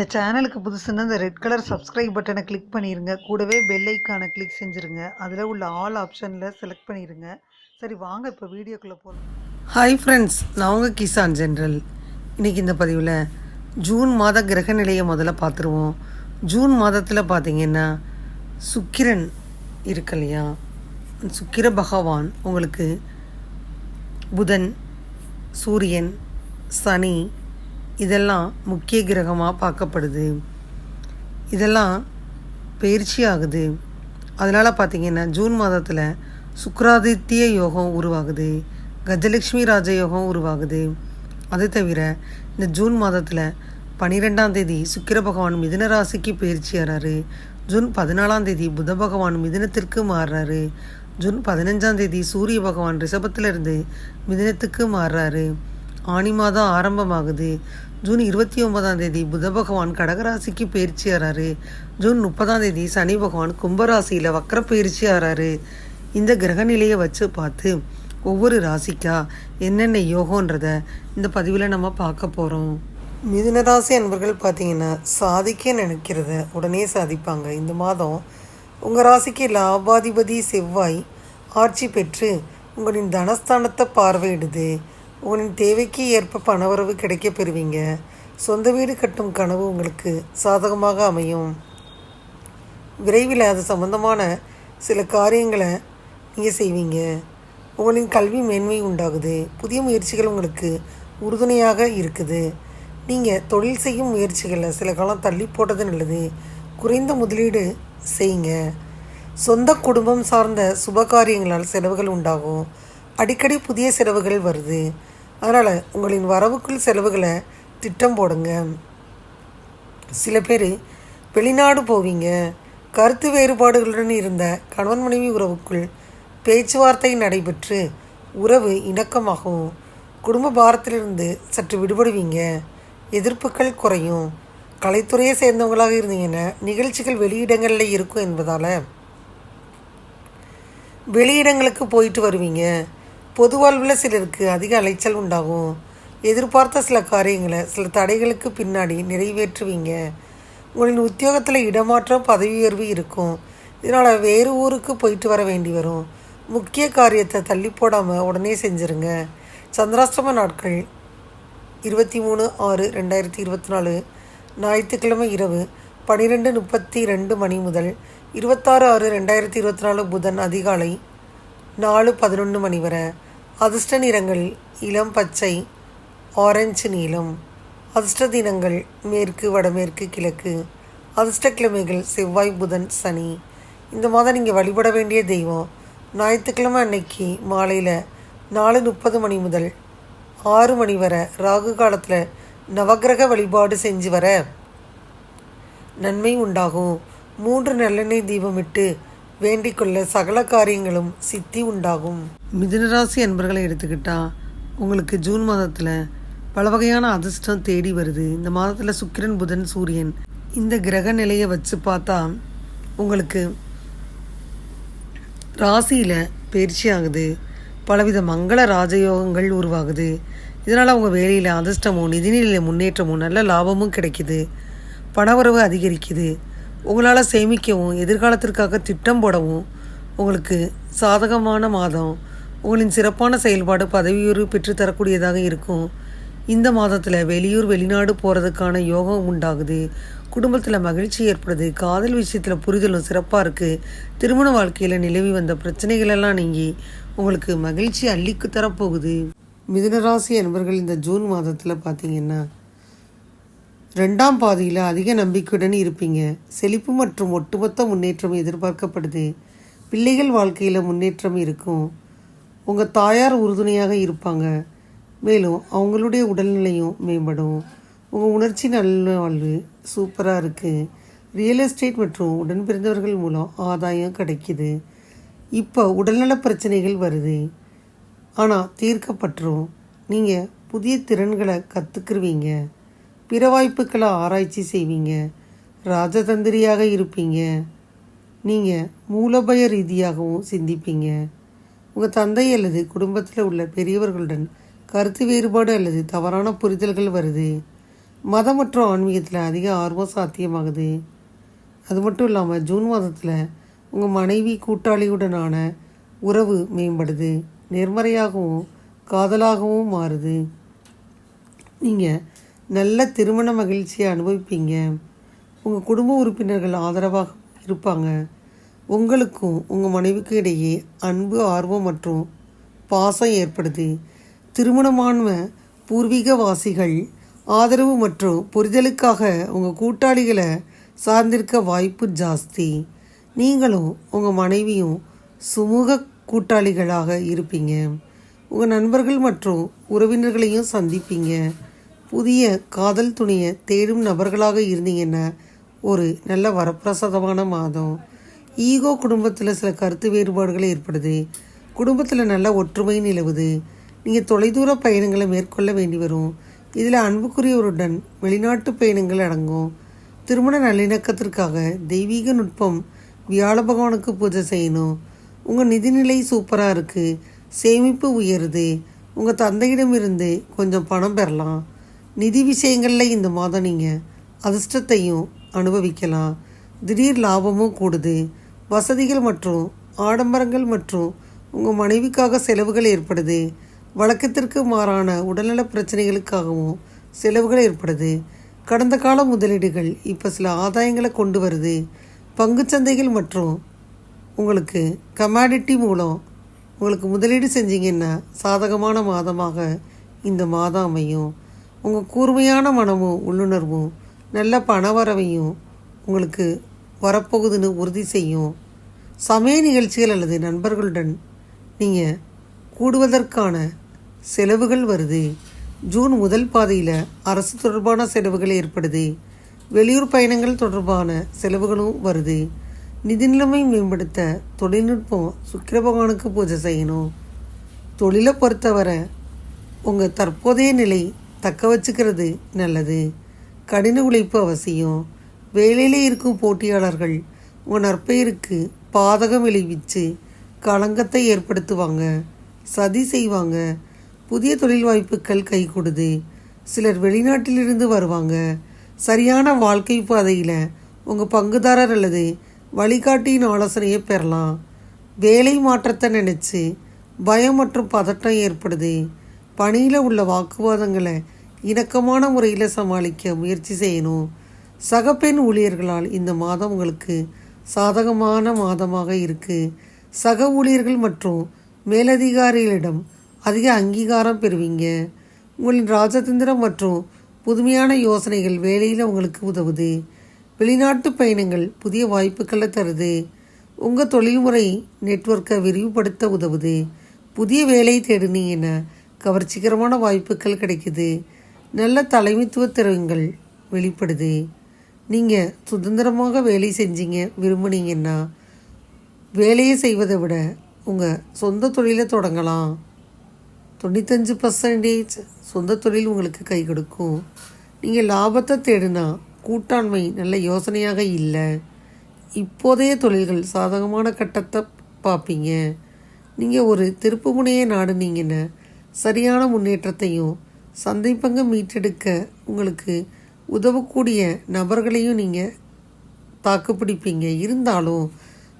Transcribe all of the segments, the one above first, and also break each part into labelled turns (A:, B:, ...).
A: இந்த சேனலுக்கு புதுசுன்னா இந்த ரெட் கலர் சப்ஸ்கிரைப் பட்டனை கிளிக் பண்ணிடுங்க கூடவே பெல் ஐக்கானை கிளிக் செஞ்சுருங்க. அதில் உள்ள ஆல் ஆப்ஷனில் செலக்ட் பண்ணிடுங்க சரி வாங்க இப்போ வீடியோக்குள்ளே போகலாம் ஹாய் ஃப்ரெண்ட்ஸ் நான் உங்கள் கிசான் ஜென்ரல். இன்றைக்கி இந்த பதிவில் ஜூன் மாத கிரக நிலையை முதல்ல பார்த்துருவோம். ஜூன் மாதத்தில் பார்த்தீங்கன்னா சுக்கிரன் இருக்கு இல்லையா? சுக்கிர பகவான் உங்களுக்கு புதன் சூரியன் சனி இதெல்லாம் முக்கிய கிரகமாக பார்க்கப்படுது. இதெல்லாம் பயிற்சி ஆகுது அதனால் பார்த்திங்கன்னா ஜூன் மாதத்தில் சுக்ராதித்ய யோகம் உருவாகுது. கஜலட்சுமி ராஜ யோகம் உருவாகுது. அது தவிர இந்த ஜூன் மாதத்தில் பன்னிரெண்டாம் தேதி சுக்கிர பகவான் மிதுன ராசிக்கு பயிற்சி ஆறாரு. ஜூன் பதினாலாம் தேதி புத பகவான் மிதுனத்திற்கு மாறுறாரு. ஜூன் பதினஞ்சாம் தேதி சூரிய பகவான் ரிஷபத்திலிருந்து மிதுனத்துக்கு மாறுறாரு. ஆனி மாதம் ஆரம்பமாகுது. ஜூன் இருபத்தி ஒன்பதாம் தேதி புத பகவான் கடகராசிக்கு பயிற்சி ஆறாரு. ஜூன் முப்பதாம் தேதி சனி பகவான் கும்பராசியில் வக்கர பயிற்சி ஆறாரு. இந்த கிரக நிலையை வச்சு பார்த்து ஒவ்வொரு ராசிக்கா என்னென்ன யோகன்றத இந்த பதிவில் நம்ம பார்க்க போகிறோம் மிதுனராசி அன்பர்கள் பார்த்தீங்கன்னா சாதிக்க நினைக்கிறத உடனே சாதிப்பாங்க. இந்த மாதம் உங்கள் ராசிக்கு லாபாதிபதி செவ்வாய் ஆட்சி பெற்று உங்களின் தனஸ்தானத்தை பார்வையிடுது. உங்களின் தேவைக்கு ஏற்ப பணவரவு கிடைக்க பெறுவீங்க. சொந்த வீடு கட்டும் கனவு உங்களுக்கு சாதகமாக அமையும். விரைவில் அது சம்பந்தமான சில காரியங்களை நீங்கள் செய்வீங்க. உங்களின் கல்வி மேன்மை உண்டாகுது. புதிய முயற்சிகள் உங்களுக்கு உறுதுணையாக இருக்குது. நீங்கள் தொழில் செய்யும் முயற்சிகளில் சில காலம் தள்ளி போட்டது நல்லது. குறைந்த முதலீடு செய்யுங்க. சொந்த குடும்பம் சார்ந்த சுப காரியங்களால் செலவுகள் உண்டாகும். அடிக்கடி புதிய செலவுகள் வருது. அதனால் உங்களின் வரவுக்குள் செலவுகளை திட்டம் போடுங்க. சில பேர் வெளிநாடு போவீங்க. கருத்து வேறுபாடுகளுடன் இருந்த கணவன் மனைவி உறவுக்குள் பேச்சுவார்த்தை நடைபெற்று உறவு இணக்கமாகவும் குடும்ப பாரத்திலிருந்து சற்று விடுபடுவீங்க. எதிர்ப்புகள் குறையும். கலைத்துறையை சேர்ந்தவங்களாக இருந்தீங்கன்னா நிகழ்ச்சிகள் வெளியிடங்களில் இருக்கும் என்பதால். வெளியிடங்களுக்கு போயிட்டு வருவீங்க. பொது வாழ்வில் சிலருக்கு அதிக அலைச்சல் உண்டாகும். எதிர்பார்த்த சில காரியங்களை சில தடைகளுக்கு பின்னாடி நிறைவேற்றுவீங்க. உங்களின் உத்தியோகத்தில் இடமாற்றம் பதவி உயர்வு இருக்கும். இதனால் வேறு ஊருக்கு போயிட்டு வர வேண்டி வரும். முக்கிய காரியத்தை தள்ளி போடாமல் உடனே செஞ்சுருங்க. சந்திராஷ்டம நாட்கள் இருபத்தி மூணு ஆறு ரெண்டாயிரத்தி இருபத்தி நாலு. ஞாயிற்றுக்கிழமை இரவு பன்னிரெண்டு முப்பத்தி ரெண்டு மணி முதல் இருபத்தாறு ஆறு ரெண்டாயிரத்தி இருபத்தி நாலு புதன் அதிகாலை நாலு பதினொன்று மணி வரை. அதிர்ஷ்ட நிறங்கள் இளம் பச்சை ஆரஞ்சு நீலம். அதிர்ஷ்ட தினங்கள் மேற்கு வடமேற்கு கிழக்கு. அதிர்ஷ்டக்கிழமைகள் செவ்வாய் புதன் சனி. இந்த மாதம் நீங்கள் வழிபட வேண்டிய தெய்வம். ஞாயிற்றுக்கிழமை அன்னைக்கு மாலையில் நாலு முப்பது மணி முதல் ஆறு மணி வரை ராகு காலத்தில் நவக்கிரக வழிபாடு செஞ்சு வர. நன்மை உண்டாகும். மூன்று நல்லெண்ணெய் தீபமிட்டு வேண்டிக்கொள்ள சகல காரியங்களும் சித்தி உண்டாகும். மிதுனராசி அன்பர்களை எடுத்துக்கிட்டா உங்களுக்கு ஜூன் மாதத்தில் பல வகையான அதிர்ஷ்டம் தேடி வருது. இந்த மாதத்தில் சுக்கிரன் புதன் சூரியன் இந்த கிரக நிலையை வச்சு பார்த்தா உங்களுக்கு ராசியில் பயிற்சி ஆகுது. பலவித மங்கள ராஜயோகங்கள் உருவாகுது. இதனால் அவங்க வேலையில் அதிர்ஷ்டமும் நிதிநிலையில் முன்னேற்றமும் நல்ல லாபமும் கிடைக்குது. பணவரவு அதிகரிக்குது. உங்களால் சேமிக்கவும் எதிர்காலத்திற்காக திட்டம் போடவும் உங்களுக்கு சாதகமான மாதம் உங்களின் சிறப்பான செயல்பாடு பதவியுயர்வு பெற்றுத்தரக்கூடியதாக இருக்கும். இந்த மாதத்தில் வெளியூர் வெளிநாடு போகிறதுக்கான யோகம் உண்டாகுது. குடும்பத்தில் மகிழ்ச்சி ஏற்படுது. காதல் விஷயத்தில் புரிதலும் சிறப்பாக இருக்குது திருமண வாழ்க்கையில் நிலவி வந்த பிரச்சனைகளெல்லாம் நீங்கி உங்களுக்கு மகிழ்ச்சி அள்ளிக்கு தரப்போகுது. மிதனராசி என்பர்கள் இந்த ஜூன் மாதத்தில் பார்த்தீங்கன்னா ரெண்டாம் பாதியில் அதிக நம்பிக்கையுடன் இருப்பீங்க. செழிப்பு மற்றும் ஒட்டுமொத்த முன்னேற்றம் எதிர்பார்க்கப்படுது. பிள்ளைகள் வாழ்க்கையில் முன்னேற்றம் இருக்கும். உங்கள் தாயார் உறுதுணையாக இருப்பாங்க. மேலும் அவங்களுடைய உடல்நிலையும் மேம்படும். உங்கள் உணர்ச்சி நல்வாழ்வு சூப்பராக இருக்குது ரியல் எஸ்டேட் மற்றும் உடன் பிறந்தவர்கள் மூலம் ஆதாயம் கிடைக்கிது. இப்போ உடல்நல பிரச்சனைகள் வருது. ஆனால் தீர்க்கப்பட்டுரும். நீங்கள் புதிய திறன்களை கற்றுக்குருவீங்க பிற வாய்ப்புகளை ஆராய்ச்சி செய்வீங்க. ராஜதந்திரியாக இருப்பீங்க. நீங்கள் மூலபய ரீதியாகவும் சிந்திப்பீங்க. உங்கள் தந்தை அல்லது குடும்பத்தில் உள்ள பெரியவர்களுடன் கருத்து வேறுபாடு அல்லது தவறான புரிதல்கள் வருது. மதம் மற்றும் ஆன்மீகத்தில் அதிக ஆர்வம் சாத்தியமாகுது. அது மட்டும் இல்லாமல் ஜூன் மாதத்தில் உங்கள் மனைவி கூட்டாளியுடனான உறவு மேம்படுது. நேர்மறையாகவும் காதலாகவும் மாறுது. நீங்கள் நல்ல திருமண மகிழ்ச்சியை அனுபவிப்பீங்க. உங்கள் குடும்ப உறுப்பினர்கள் ஆதரவாக இருப்பாங்க. உங்களுக்கும் உங்கள் மனைவிக்கும் இடையே அன்பு ஆர்வம் மற்றும் பாசம் ஏற்படுது. திருமணமான பூர்வீகவாசிகள் ஆதரவு மற்றும் புரிதலுக்காக உங்கள் கூட்டாளிகளை சார்ந்திருக்க வாய்ப்பு ஜாஸ்தி. நீங்களும் உங்கள் மனைவியும் சுமூக கூட்டாளிகளாக இருப்பீங்க. உங்கள் நண்பர்கள் மற்றும் உறவினர்களையும் சந்திப்பீங்க. புதிய காதல் துணையை தேடும் நபர்களாக இருந்தீங்கன்னா ஒரு நல்ல வரப்பிரசாதமான மாதம். ஈகோ குடும்பத்தில் சில கருத்து வேறுபாடுகள் ஏற்படுது. குடும்பத்தில் நல்ல ஒற்றுமை நிலவுது. நீங்கள் தொலைதூர பயணங்களை மேற்கொள்ள வேண்டி வரும். இதில் அன்புக்குரியவருடன் வெளிநாட்டு பயணங்கள் அடங்கும். திருமண நல்லிணக்கத்திற்காக தெய்வீக நுட்பம் வியாழ பகவானுக்கு பூஜை செய்யணும். உங்கள் நிதிநிலை சூப்பராக இருக்குது சேமிப்பு உயருது. உங்கள் தந்தையிடமிருந்து கொஞ்சம் பணம் பெறலாம். நிதி விஷயங்களில் இந்த மாதம் நீங்கள் அதிர்ஷ்டத்தையும் அனுபவிக்கலாம். திடீர் லாபமும் கூடுது. வசதிகள் மற்றும் ஆடம்பரங்கள் மற்றும் உங்கள் மனைவிக்காக செலவுகள் ஏற்படுது. வழக்கத்திற்கு மாறான உடல்நல பிரச்சனைகளுக்காகவும் செலவுகள் ஏற்படுது. கடந்த கால முதலீடுகள் இப்போ சில ஆதாயங்களை கொண்டு வருது. பங்குச்சந்தைகள் மற்றும் உங்களுக்கு கமாடிட்டி மூலம் உங்களுக்கு முதலீடு செஞ்சீங்கன்னா சாதகமான மாதமாக இந்த மாதம் அமையும். உங்கள் கூர்மையான மனமும் உள்ளுணர்வும் நல்ல பணவரவையும் உங்களுக்கு வரப்போகுதுன்னு உறுதி செய்யும். சமய நிகழ்ச்சிகள் அல்லது நண்பர்களுடன் நீங்கள் கூடுவதற்கான செலவுகள் வருது. ஜூன் முதல் பாதையில் அரசு தொடர்பான செலவுகள் ஏற்படுது. வெளியூர் பயணங்கள் தொடர்பான செலவுகளும் வருது. நிதி நிலைமை மேம்படுத்த தொழில்நுட்பம் சுக்கிர பகவானுக்கு பூஜை செய்யணும். தொழிலை பொறுத்தவரை உங்கள் தற்போதைய நிலை தக்க வச்சுக்கிறது நல்லது. கடின உழைப்பு அவசியம். வேலையில் இருக்கும் போட்டியாளர்கள் உங்கள் நற்பெயருக்கு பாதகம் விளைவிச்சு களங்கத்தை ஏற்படுத்துவாங்க சதி செய்வாங்க புதிய தொழில் வாய்ப்புகள் கை கொடுது. சிலர் வெளிநாட்டிலிருந்து வருவாங்க. சரியான வாழ்க்கை பாதையில் உங்கள் பங்குதாரர் அல்லது வழிகாட்டியின் ஆலோசனையை பெறலாம். வேலை மாற்றத்தை நினச்சி பயம் மற்றும் பதட்டம் ஏற்படுது. பணியில் உள்ள வாக்குவாதங்களை இணக்கமான முறையில் சமாளிக்க முயற்சி செய்யணும். சக பெண் ஊழியர்களால் இந்த மாதம் உங்களுக்கு சாதகமான மாதமாக இருக்குது சக ஊழியர்கள் மற்றும் மேலதிகாரிகளிடம் அதிக அங்கீகாரம் பெறுவீங்க. உங்களின் ராஜதந்திரம் மற்றும் புதுமையான யோசனைகள் வேலையில் உங்களுக்கு உதவுது. வெளிநாட்டு பயணங்கள் புதிய வாய்ப்புகளை தருது. உங்கள் தொழில்முறை நெட்வொர்க்கை விரிவுபடுத்த உதவுது. புதிய வேலை தேடுனீங்கன்னா கவர்ச்சிகரமான வாய்ப்புகள் கிடைக்குது. நல்ல தலைமைத்துவ திறன்கள் வெளிப்படுது. நீங்கள் சுதந்திரமாக வேலை செஞ்சீங்க விரும்புனீங்கன்னா வேலையை செய்வதை விட உங்கள் சொந்த தொழிலை தொடங்கலாம். தொண்ணூத்தஞ்சு பர்சன்டேஜ் சொந்த தொழில் உங்களுக்கு கை கொடுக்கும். நீங்கள் லாபத்தை தேடினா கூட்டாண்மை நல்ல யோசனையாக இல்லை. இப்போதைய தொழில்கள் சாதகமான கட்டத்தை பார்ப்பீங்க நீங்கள் ஒரு திருப்பு முனையை நாடுனீங்கன்னா சரியான முன்னேற்றத்தையும் சந்தை பங்கு மீட்டெடுக்க உங்களுக்கு உதவக்கூடிய நபர்களையும் நீங்கள் தாக்குப்பிடிப்பீங்க இருந்தாலும்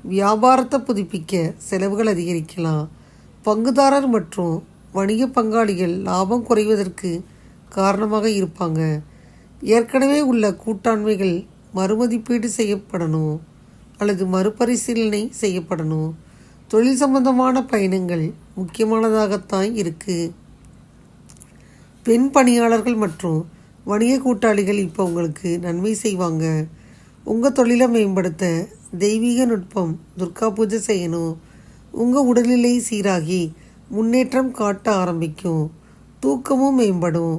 A: வியாபாரத்தை புதுப்பிக்க செலவுகள் அதிகரிக்கலாம். பங்குதாரர் மற்றும் வணிக பங்காளிகள் லாபம் குறைவதற்கு காரணமாக இருப்பாங்க. ஏற்கனவே உள்ள கூட்டாண்மைகள் மறுமதிப்பீடு செய்யப்படணும் அல்லது மறுபரிசீலனை செய்யப்படணும். தொழில் சம்பந்தமான பயணங்கள் முக்கியமானதாகத்தான் இருக்குது பெண் பணியாளர்கள் மற்றும் வணிக கூட்டாளிகள் இப்போ உங்களுக்கு நன்மை செய்வாங்க. உங்கள் தொழிலை மேம்படுத்த தெய்வீக நுட்பம் துர்கா பூஜை செய்யணும். உங்கள் உடல்நிலை சீராகி முன்னேற்றம் காட்ட ஆரம்பிக்கும். தூக்கமும் மேம்படும்.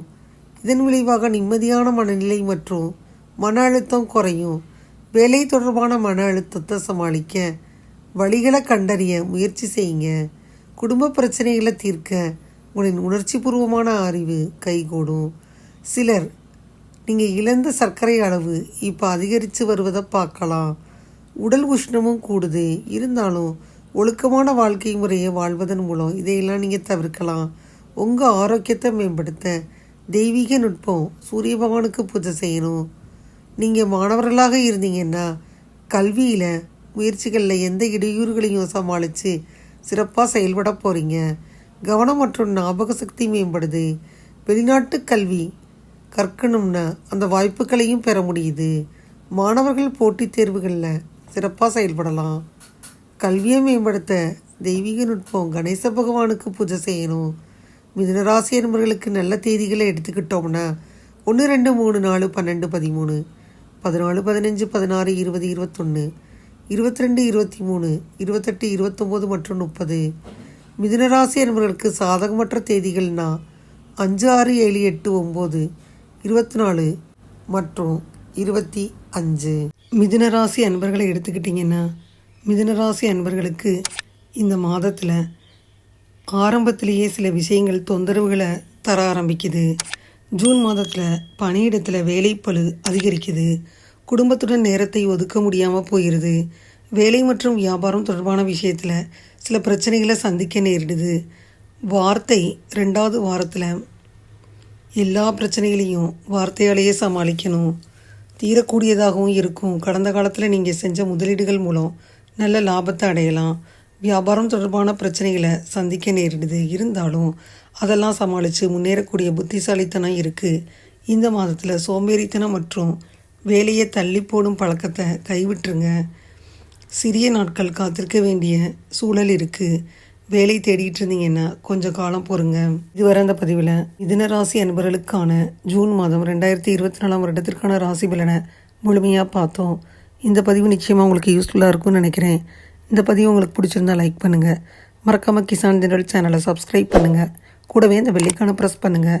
A: இதன் விளைவாக நிம்மதியான மனநிலை மற்றும் மன அழுத்தம் குறையும். வேலை தொடர்பான மன அழுத்தத்தை சமாளிக்க வழிகளை கண்டறிய முயற்சி செய்யுங்க. குடும்ப பிரச்சனைகளை தீர்க்க உங்களின் உணர்ச்சிபூர்வமான அறிவு கைகூடும். சிலர் நீங்கள் இழந்த சர்க்கரை அளவு இப்போ அதிகரித்து வருவதை பார்க்கலாம். உடல் உஷ்ணமும் கூடுது. இருந்தாலும் ஒழுக்கமான வாழ்க்கை முறையை வாழ்வதன் மூலம் இதையெல்லாம் நீங்கள் தவிர்க்கலாம். உங்கள் ஆரோக்கியத்தை மேம்படுத்த தெய்வீக நுட்பம் சூரிய பகவானுக்கு பூஜை செய்யணும். நீங்கள் மாணவர்களாக இருந்தீங்கன்னா கல்வியில் முயற்சிகளில் எந்த இடையூறுகளையும் சமாளித்து சிறப்பாக செயல்பட போகிறீங்க கவனம் மற்றும் ஞாபக சக்தி மேம்படுது. வெளிநாட்டு கல்வி கற்கணும்னா அந்த வாய்ப்புகளையும் பெற முடியுது. மாணவர்கள் போட்டித் தேர்வுகளில் சிறப்பாக செயல்படலாம். கல்வியை மேம்படுத்த தெய்வீக நுட்பம் கணேச பகவானுக்கு பூஜை செய்யணும். மிதுனராசி நண்பர்களுக்கு நல்ல தேதிகளை எடுத்துக்கிட்டோம்னா ஒன்று ரெண்டு மூணு நாலு பன்னெண்டு பதிமூணு பதினாலு பதினஞ்சு பதினாறு இருபது இருபத்தொன்று இருபத்தி ரெண்டு இருபத்தி மூணு இருபத்தெட்டு இருபத்தொம்போது மற்றும் முப்பது. மிதுனராசி என்பவர்களுக்கு சாதகமற்ற தேதிகள்னா அஞ்சு ஆறு ஏழு எட்டு ஒம்பது இருபத்தி நாலு மற்றும் இருபத்தி அஞ்சு. மிதுனராசி அன்பர்களை எடுத்துக்கிட்டிங்கன்னா மிதுனராசி அன்பர்களுக்கு இந்த மாதத்தில் ஆரம்பத்திலேயே சில விஷயங்கள் தொந்தரவுகளை தர ஆரம்பிக்குது. ஜூன் மாதத்தில் பணியிடத்தில் வேலைப்பழு அதிகரிக்குது. குடும்பத்துடன் நேரத்தை ஒதுக்க முடியாமல் போயிடுது வேலை மற்றும் வியாபாரம் தொடர்பான விஷயத்தில் சில பிரச்சனைகளை சந்திக்க நேரிடுது. வார்த்தை ரெண்டாவது வாரத்தில் எல்லா பிரச்சனைகளையும் வார்த்தையாலேயே சமாளிக்கணும். தீரக்கூடியதாகவும் இருக்கும். கடந்த காலத்தில் நீங்கள் செஞ்ச முதலீடுகள் மூலம் நல்ல லாபத்தை அடையலாம். வியாபாரம் தொடர்பான பிரச்சனைகளை சந்திக்க நேரிடுது. இருந்தாலும் அதெல்லாம் சமாளித்து முன்னேறக்கூடிய புத்திசாலித்தனம் இருக்குது இந்த மாதத்தில் சோம்பேறித்தனம் மற்றும் வேலையை தள்ளி போடும் பழக்கத்தை கைவிட்டுருங்க. சிறிய நாட்கள் காத்திருக்க வேண்டிய சூழல் இருக்குது வேலை தேடிட்டு இருந்தீங்கன்னா கொஞ்சம் காலம் பொறுங்க. இதுவரை அந்த பதிவில் மிதுன ராசி அன்பர்களுக்கான ஜூன் மாதம் ரெண்டாயிரத்தி இருபத்தி நாலாம் வருடத்திற்கான ராசி பலனை முழுமையாக பார்த்தோம். இந்த பதிவு நிச்சயமாக உங்களுக்கு யூஸ்ஃபுல்லாக இருக்கும்னு நினைக்கிறேன். இந்த பதிவு உங்களுக்கு பிடிச்சிருந்தா லைக் பண்ணுங்கள் மறக்காமல் கிசான் தினல் சேனலை சப்ஸ்கிரைப் பண்ணுங்கள் கூடவே இந்த வெள்ளிக்கான ப்ரெஸ் பண்ணுங்கள்